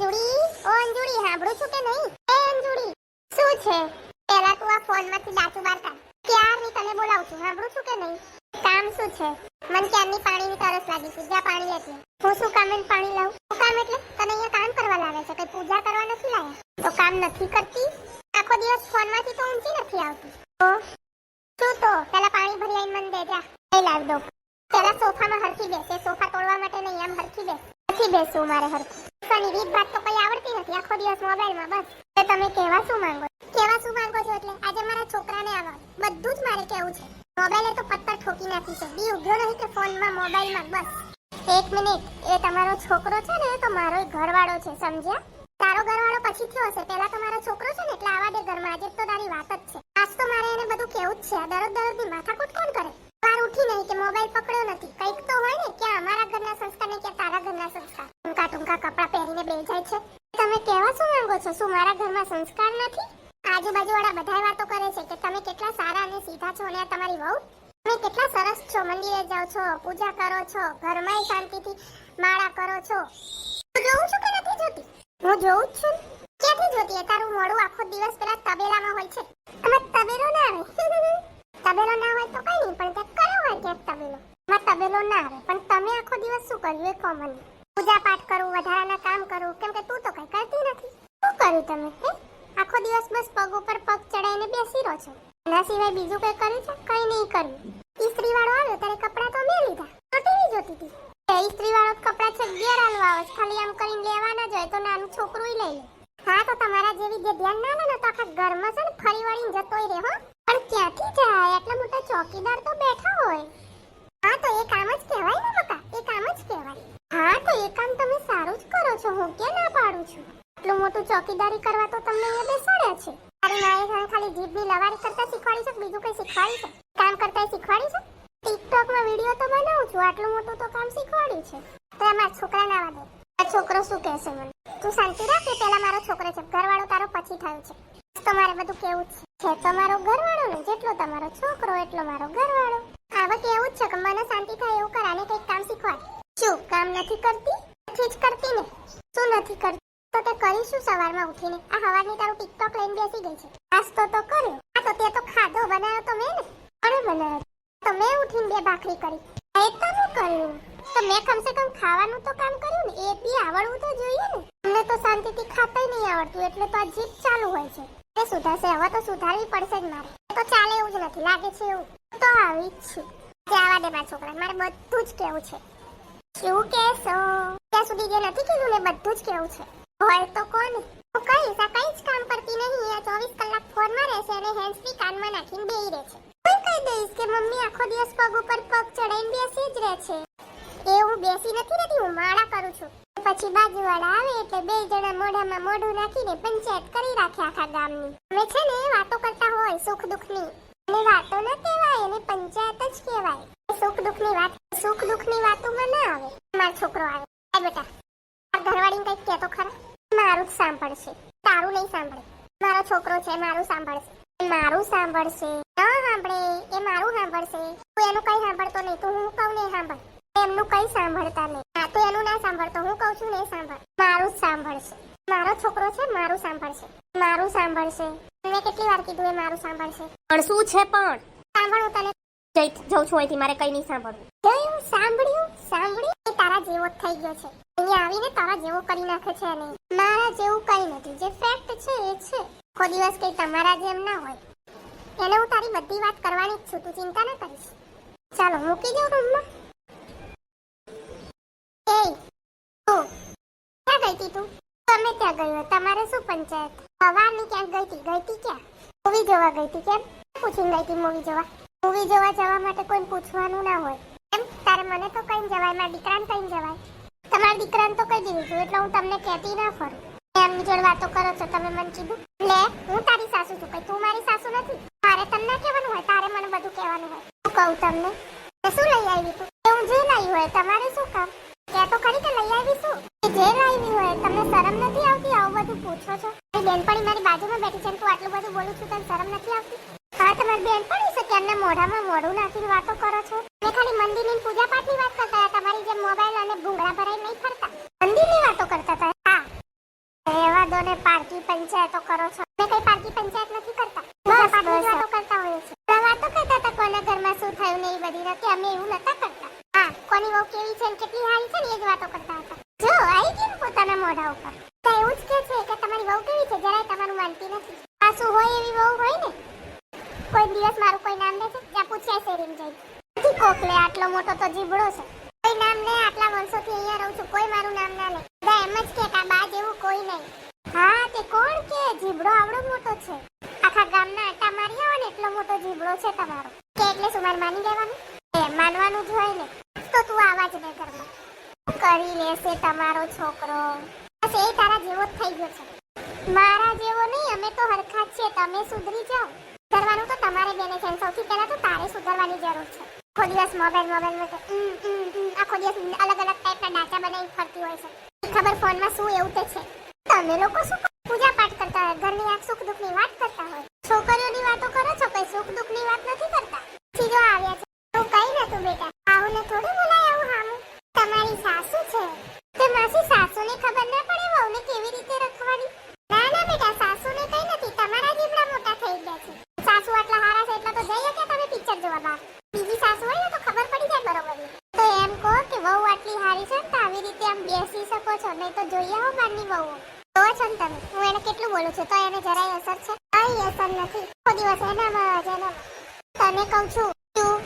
અંજુડી? ઓ અંજુડી, સાંભળું છું કે નહીં? એ અંજુડી, શું છે? પહેલા તું આ ફોનમાંથી ડાચું બહાર કાઢ. ક્યારની તને બોલાવું છું? સાંભળું છું કે નહીં? કામ શું છે? મન ક્યારની પાણીની તરસ લાગી છે? જ્યાં પાણી લેતી હું શું કામ પાણી લઉં શું કામ એટલે? તને અહીંયા કામ કરવા લાવે છે? કઈ પૂજા કરવા નથી લાવ્યા તો કામ નથી કરતી? આખો દિવસ ફોનમાંથી તો ઊંચી નથી આવતી. તો? શું તો? પેલા પાણી ભરી આવીને મને દે, જા. લઈ લાવી દો. પેલા સોફામાં હરખી બેસે. સોફા તોડવા માટે નહીં, આમ હરખી બેસ. નથી બેસવું મારે હરખું. સોફાની રીત વાત તો કોઈ આવડતી નથી. આખો દિવસ મોબાઈલમાં બસ. તો તમે કહેવા શું માંગો કહેવા શું માંગો છો એટલે આજે મારા છોકરાને આવવા બધું જ મારે કહેવું છે. મોબાઈલે તો પત્તર ઠોકી નાખી છે. બી ઉગ્યો નહીં કે ફોનમાં, મોબાઈલમાં? બસ. એક મિનિટ. એ તમારો છોકરો છે ને, એ તો મારો ઘરવાળો છે, સમજ્યા? તારો ઘરવાળો પછી થયો હશે. પેલા તો મારો છોકરો છે ને, એટલે આવા દે ઘરમાં આજે તો તારી વાત જ છે. આજ તો મારે એને બધું કેવું જ છે. દરરોજ દરરોજની માથાકૂટ કોણ કરે? વાર ઉઠી નહીં કે મોબાઈલ પકડ્યો નથી કંઈક તો હોય ને ક્યાં અમારા ઘરના સંસ્કાર ને ક્યાં તારા ઘરના સંસ્કાર ટૂંકા ટૂંકા કપડાં પહેરીને બે જાય છે તમે કહેવા શું માંગો છો મારા ઘરમાં સંસ્કાર નથી? આજુબાજુ વાળા બધાય વાતો કરે છે કે તમે કેટલા સારા અને સીધા છો અને આ તમારી વહુ? તમે કેટલા સરસ છો, મંદિરે જાઓ છો, પૂજા કરો છો ઘરમાંય શાંતિથી માળા કરો છો. હું જોઉં છું કે નથી જોતી? હું જોઉં જ છું ક્યાંથી જોતી? તારું મોડું આખો દિવસ પેલા તબેલામાં હોય છે. આમાં તબેલો ના આવે. તબેલો ના હોય તો કઈ નહીં, પણ તે કયો હોય ક્યાંક તબેલો? માં તબેલો ના આવે. પણ તમે આખો દિવસ શું કર્યું? એ કહો મને. પૂજા પાઠ કરું, વધારાના કામ કરું. કેમ કે તું તો કઈ કરતી નથી. શું કર્યું તમે, હે? આખો દિવસ બસ પગ ઉપર પગ ચડાઈને બેસી રહો છો. એના સિવાય બીજું કઈ કર્યું છે? કઈ નહીં કર્યું. ઇસ્ત્રી વાળો આવ્યો, ત્યારે કપડાં તો મેં લીધા. તો જોતી હતી. ઇસ્ત્રી વાળો કપડાં છે ઘેર આલવા આવે ખાલી આમ કરીને લેવાના જ હોય તો નાનું છોકરું લઈ લે. હા, તો તમારા જેવી જે ના લે તો આખા ઘરમાં છે ને ફરી વળીને જતોય રહે, હો. પણ ક્યાંથી જાય? એટલા મોટા ચોકીદાર તો બેઠા હોય. હા, તો એ કામ જ કહેવાય ને, બકા. એ કામ જ કહેવાય. હા, તો એ કામ તમે સારું જ કરો છો. હું કે ના પાડું છું? એટલું મોટું ચોકીદારી કરવા તો તમને અહીંયા બેસાડ્યા છે. તારી માએ તને ખાલી જીભની લવારી કરતા શીખવાડી છે બીજું કઈ શીખવાડી છે? કામ કરતા શીખવાડી છે? ટિકટોકમાં વીડિયો તો બનાવું છું, આટલું મોટું તો કામ શીખવાડ્યું છે. તો એમાં છોકરાને આવા દે. આ છોકરો શું કહેશે મને? તું શાંતિ રાખ કે પહેલા મારો છોકરો છે. ઘરવાળો તારો પછી થયો છે. તો મારે બધું કેવું છે. છે તમારો ઘરવાળો ને, જેટલો તમારો છોકરો, એટલો મારો ઘરવાળો. આવા કેવું જ છે કે મને શાંતિ થાય એવું કરાને કંઈક કામ શીખવાડ. શું, કામ નથી કરતી? નથી જ કરતી ને? શું નથી કરતી? તો તે કરીશું સવારમાં ઉઠીને? આ હવારની તારું ટિકટોક લઈને બેસી ગઈ છે. નાસ્તો તો કર્યો. આ તો તે તો ખાધો, બનાવ્યો તો મેં ને. કોણે બનાવ્યો. તો મેં ઉઠીને બે ભાખરી કરી. એ તમે કર્યું. તો મેં કમસે કમ ખાવાનું તો કામ કર્યું ને. એ બી આવડવું તો જોઈએ ને. અમને તો શાંતિથી ખાતાય નહીં આવડતું, એટલે તો આ જીભ ચાલુ હોય છે. એ સુધારશે, હવે તો સુધારવી પડશે જ મારે. તો ચાલે એવું જ નથી, લાગે છે એવું. તો આવી જ છું. આવા દે મારા છોકરા મારે બધું જ કેવું છે. શું કહેશો ત્યાં સુધી જે નથી કીધું ને બધું જ કેવું છે. હોય તો કોણ હું કહીશ, આ કઈ જ કામ કરતી નહીં, આ ચોવીસ કલાક ફોનમાં રહેશે અને હેન્ડ ફ્રી કાનમાં નાખીને બેહી રહે છે. હું કહી દઈશ કે મમ્મી આખો દિવસ પગ ઉપર પગ ચડાઈને બેસી જ રહે છે? એ હું બેસી નથી રહેતી, હું માળા કરું છું. પછી બાજુવાળા આવે એટલે બે જણા મોઢામાં મોઢું નાખીને પંચાયત કરી રાખે આખા ગામની. અમે છે ને વાતો કરતા હોય, સુખ દુઃખની. અને વાતો ન કહેવાય અને પંચાયત જ કહેવાય. સુખ દુઃખની વાત, સુખ દુઃખની વાતોમાં ના આવે. મારો છોકરો આવે. બેટા. આ ઘરવાળીને કંઈક કહેતો ખરા. મારું જ સાંભળશે. તારું નહીં સાંભળે. મારો છોકરો છે મારું સાંભળશે. મારું સાંભળશે. ન સાંભળે એ મારું સાંભળશે. તું એનું કઈ સાંભળતો નહીં તું હું કહું નહીં સાંભળ. એમનું કઈ સાંભળતા નહીં. આ તો એનું ના સાંભળતો હું કહું છું ને સાંભળ. મારું જ સાંભળશે. મારો છોકરો છે મારું સાંભળશે. મારું સાંભળશે. મેં કેટલી વાર કીધું એ મારું સાંભળશે. પણ શું છે પણ? સાંભળું તને. જઈ જઉં છું અહીંથી મારે કઈ નહીં સાંભળવું. સાંભળ્યું સાંભળ્યું. તારા જેવો જ થઈ ગયો છે. અહીંયા આવીને તારા જેવો કરી નાખે છે અને મારા જેવું કઈ નથી. જે ફેક્ટ છે એ છે. આખો દિવસ કઈ તમારા જેમ ના હોય. એને હું તારી બધી વાત કરવાની જ છું. તું ચિંતા ના કરીશ. ચાલો, મૂકી દઉં રૂમમાં. એ તું ક્યાં ગઈ તી? તમે ત્યાં ગયો તમારે શું પંચાયત? સવારની ક્યાંક ગઈ હતી? ગઈ તી ક્યાં? મૂવી જોવા ગઈ તી કેમ? પૂછીને ગઈ તી મૂવી જોવા? મૂવી જોવા જવા માટે કોઈ પૂછવાનું ના હોય એમ તારે મને તો કઈ જવાય, મારા દીકરાને કહીને જવાય. તમારા દીકરાને તો કહી દીધું છું એટલે હું તમને કહેતી ના ફરું. એમની જોડે વાતો કરો છો, તમે મને કીધું. લે, હું તારી સાસુ છું કઈ તું મારી સાસુ નથી. તારે તમને કહેવાનું હોય, તારે મને બધું કહેવાનું હોય. હું કહું તમને શું લઈ આવી તું? હું જે લાવી હોય, તમારે શું કામ? કે તો ખરી કે લઈ આવી એ જે લાવી હોય, તમને શરમ નથી આવતી? આવું બધું પૂછો છો? બેનપણી મારી બાજુમાં બેઠી છે તું આટલું બધું બોલું છું, તને શરમ નથી આવતી? હા તમારી બેનપણી છે, કે એમને મોઢામાં મોઢું નાખીને વાતો કરો છો? મેં ખાલી મંદિરની પૂજા પાઠની વાત કરતા હતા તમારી જેમ મોબાઈલ અને ભૂંગળા ભરાઈ નહીં ફરતા મંદિરની વાતો કરતા હતા હા ને પારકી પંચાયતો કરો છો? મેં કઈ પારકી પંચાયત નથી કરતા? બસ પાઠની વાતો કરતા હોઈએ છીએ. વાતો કરતા હતા કોના ઘરમાં શું થયું ને એ બધી નથી અમે એવું નતા કરતા. હા કોની વહુ કેવી છે ને કેટલી હારી છે ને એ જ વાતો કરતા હતા. જો આવી ગઈ પોતાના મોઢા ઉપર. તો એવું જ કે છે કે તમારી વહુ કેવી છે? જરાય તમારું માનતી નથી. આ શું હોય એવી વહુ હોય ને? કોઈ દિવસ મારું કોઈ નામ લેશે? ત્યાં પૂછ્યા શેરીમ જઈ નથી કોકલે આટલો મોટો તો જીબડો છે. કોઈ નામ લે આટલા વર્ષોથી અહીંયા રહું છું. કોઈ મારું નામ ના લે. બધા એમ જ કે કે આ બા જેવું કોઈ નહીં. હા, તે કોણ કે? જીબડો આવડો મોટો છે. આખા ગામના આટા મારી આવો ને, એટલો મોટો જીબડો છે તમારો. કે એટલે સુમાર માની લેવાનું? એ માનવાનું જ હોય ને, તો તું આવા જ ને ઘરમાં. કરી લેશે તમારો છોકરો? બસ એ તારા જેવો જ થઈ ગયો છે. મારા જેવો નહીં, અમે તો હરખા છીએ. તમે સુધરી જાઓ. સુધરવાનું તો તમારે બેને છે. સૌથી પહેલા તો તારે સુધરવાની જરૂર છે. આખો દિવસ મોબાઈલ મોબાઈલ આખો દિવસ અલગ અલગ ટાઈપના ડાચા બનાવી ફરતી હોય છે. ખબર ફોનમાં શું એવું તે છે. તમે લોકો શું પૂજા પાઠ કરતા હોય, ઘરની આ સુખ દુઃખની વાત કરતા હોય. છોકરીઓની વાતો કરો છો, કઈ સુખ દુઃખની વાત નથી કરતા? સીધો આવ્યા છે. તું કઈ નતું બેટા આવું થોડું બોલાય આવું હામું? તમારી સાસુ છે. તે માસી સાસુને ખબર ના પડે વહુને કેવી રીતે રખવાની ના ના બેટા સાસુને કઈ નથી તમારા જેવડા મોટા થઈ ગયા છે સાસુ આટલા હારા છે એટલે તો જઈ શકે તમે પિક્ચર જોવા બહાર બીજી સાસુ હોય ને તો ખબર પડી જાય બરોબર તો એમ કહો કે વહુ આટલી હારી છે ને તો આવી રીતે આમ બેસી શકો છો નહીં તો જોઈએ હો બહારની વહુ જોવો છો ને તમે હું એને કેટલું બોલું છું તો જરાય અસર છે? કઈ અસર નથી. આખો દિવસ એનામાં જ એનામાં. તને કહું છું, તું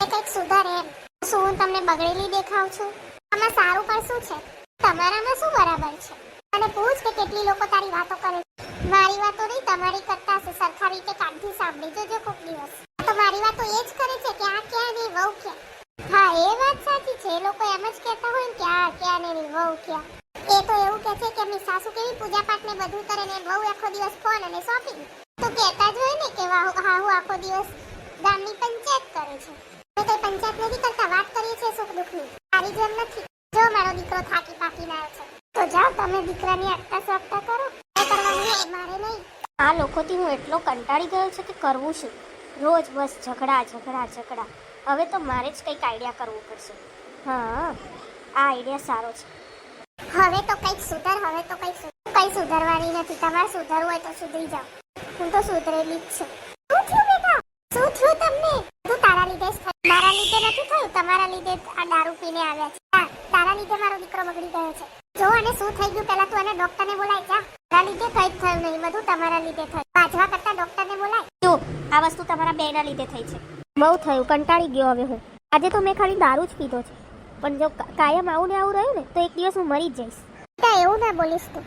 કંઈક સુધાર એમ. શું હું તમને બગડેલી દેખાઉં છું? આમાં સારું પણ શું છે? તમારામાં શું બરાબર છે? અને પૂછ કે કેટલી લોકો તારી વાતો કરે છે. મારી વાતો નહીં, તમારી કરતા હશે સરખા રીતે કાનથી સાંભળી જોજો ખૂબ દિવસ. તો મારી વાતો એ જ કરે છે કે આ ક્યાં ને વહુ ક્યાં. હા, એ વાત સાચી છે. લોકો એમ જ કહેતા હોય ને કે આ ક્યાં ને વહુ ક્યાં. એ તો એવું કહે છે કે એમની સાસુ કેવી પૂજા પાઠ ને બધું કરે ને બહુ આખો દિવસ ફોન અને શોપિંગ. તો કહેતા જ હોય ને કે વાહ હા હું આખો દિવસ ગામની પંચાયત કરે છે. અમે કઈ પંચાયત નથી કરતા, વાત કરીએ છીએ સુખ દુઃખની. તારી જેમ નથી. જો મારો દીકરો થાકી પાકીને આવ્યો છે. તો જાઓ તમે દીકરાની આગતા સ્વાગતા કરો. કરવાનું મારે નહીં. આ લોકોથી હું એટલો કંટાળી ગયો છું કે કરવું શું? રોજ બસ ઝઘડા ઝઘડા ઝઘડા. હવે તો મારે જ કંઈક આઈડિયા કરવું પડશે. હા, આ આઈડિયા સારો છે. હવે તો કંઈક સુધર, હવે તો કંઈક કંઈ સુધરવાની નથી. તમારે સુધરવું હોય તો સુધરી જાઓ. હું તો સુધરેલી જ છું. શું થયું બેટા? શું થયું તમને? તું તારા લીધે જ થયું. મારા લીધે નથી થયું? તમારા લીધે આ દારૂ પીને આવ્યા છે. તારા લીધે મારો દીકરો બગડી ગયો છે. જો અને શું થઈ ગયું પહેલા તું એને ડોક્ટરને બોલાય, જા. તારા લીધે કંઈ થયું નહીં. બધું તમારા લીધે થયું. બાજવા કરતા ડોક્ટરને બોલાય. જો, આ વસ્તુ તમારા બેના લીધે થઈ છે. બહુ થયું. કંટાળી ગયો હવે હું. આજે તો મેં ખાલી દારૂ જ પીધો છે. પણ જો કાયમ આવું ને આવું રહ્યું ને તો એક દિવસ હું મરી જ જઈશ. એવું ના બોલીશ તું.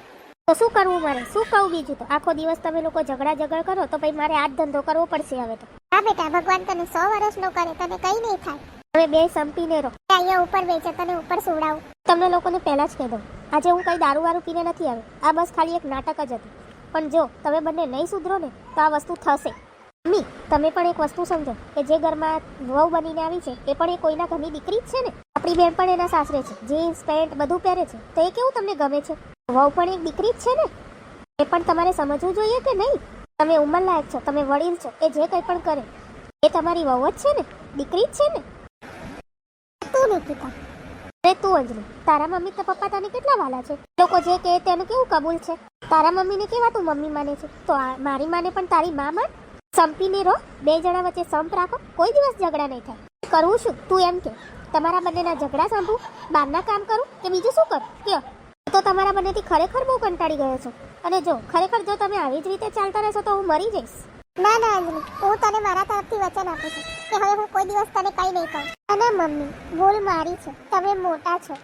તો શું કરવું મારે? શું કહું બીજું તો? આખો દિવસ તમે લોકો ઝઘડા ઝઘડ કરો તો પછી મારે આ ધંધો કરવો પડશે હવે તો. હા બેટા ભગવાન તને સો વર્ષનો કરે તને કઈ નહીં થાય. તમે બે સંપીને રહો. અહીંયા ઉપર વેચે તને ઉપર સુવડાવું. તમને લોકોને પહેલા જ કહી દઉં. આજે હું કઈ દારૂ વારૂ પીને નથી આવ્યો. આ બસ ખાલી એક નાટક જ હતું. પણ જો તમે બંને નહીં સુધરો ને તો આ વસ્તુ થશે. મમ્મી તમે પણ એક વસ્તુ સમજો. કે જે ઘરમાં વહુ બનીને આવી છે એ પણ એ કોઈના ઘરની દીકરી જ છે ને? આપણી બેન પણ એના સાસરે છે. જીન્સ, પેન્ટ બધું પહેરે છે. તો એ કેવું તમને ગમે છે? વહુ પણ એક દીકરી જ છે ને? એ પણ તમારે સમજવું જોઈએ કે નહીં? તમે ઉંમરલાયક છો, તમે વડીલ છો, એ જે કંઈ પણ કરે. એ તમારી વહુ જ છે ને? દીકરી જ છે ને? તું નિકિતા અરે તું અંજલિ, તારા મમ્મી તો પપ્પા તને કેટલા વાલા છે? લોકો જે કહે તેનું કેવું કબૂલ છે? તારા મમ્મીને કેવા તું મમ્મી માને છે? તો મારી માને પણ તારી મા માન? સંપીને રહો, બે જણા વચ્ચે સંપ રાખો, કોઈ દિવસ ઝઘડા નહીં થાય. કરવું શું? તું એમ કે. તમારા બંનેના ઝઘડા સાંભળું બહારના કામ કરું કે બીજું શું કરું? કયો તો તમારા બંનેથી ખરેખર બહુ કંટાળી ગયો છું. અને જો, ખરેખર જો તમે આવી જ રીતે ચાલતા રહેશો તો હું મરી જઈશ. ના ના, અંજલિ, હું તને મારા તરફથી વચન આપું છું કે હવે હું કોઈ દિવસ તને કંઈ નહીં કહું. અને મમ્મી, ભૂલ મારી છે. તમે મોટા છો.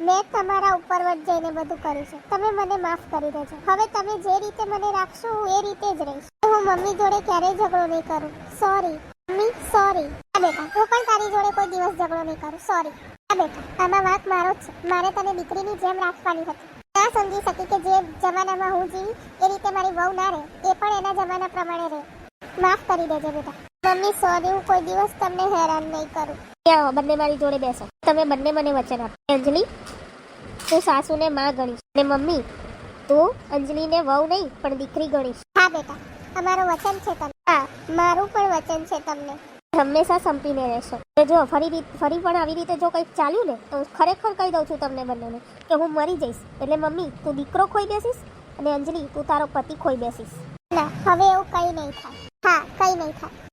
મેં તમારા ઉપર વટ જઈને બધું કર્યું છે. તમે મને માફ કરી દેજો હવે તમે જે રીતે મને રાખશો, હું એ રીતે જ રહીશ. હું મમ્મી જોડે ક્યારેય ઝઘડો નહીં કરું. સોરી મમ્મી સોરી બેટા હું પણ તારી જોડે કોઈ દિવસ ઝઘડો નહીં કરું. સોરી હા બેટા આમાં વાંક મારો જ છે. મારે તને દીકરીની જેમ રાખવાની હતી. ના સમજી શકી કે જે જમાનામાં હું જીવી એ રીતે મારી વહુ ના રહે. એ પણ એના જમાના પ્રમાણે રહે. માફ કરી દેજો બેટા. મમ્મી સોરી હું કોઈ દિવસ તમને હેરાન નહીં કરું. આવો, બંને મારી જોડે બેસો. તમે બંને મને વચન આપો. અંજલિ તું સાસુને માં ગણીશ. અને મમ્મી તું અંજલિને વહુ નહીં પણ દીકરી ગણીશ. હા બેટા અમારું વચન છે તમને હા મારું પણ વચન છે તમને. હંમેશા સંપીને રહેશો. અને જો ફરી ફરી પણ આવી રીતે જો કંઈક ચાલ્યું ને તો ખરેખર કહી દઉં છું તમને બંનેને કે હું મરી જઈશ. એટલે મમ્મી, તું દીકરો ખોઈ બેસીશ અને અંજલિ, તું તારો પતિ ખોઈ બેસીશ. ના, હવે એવું કંઈ નહીં થાય. હા, કંઈ નહીં થાય.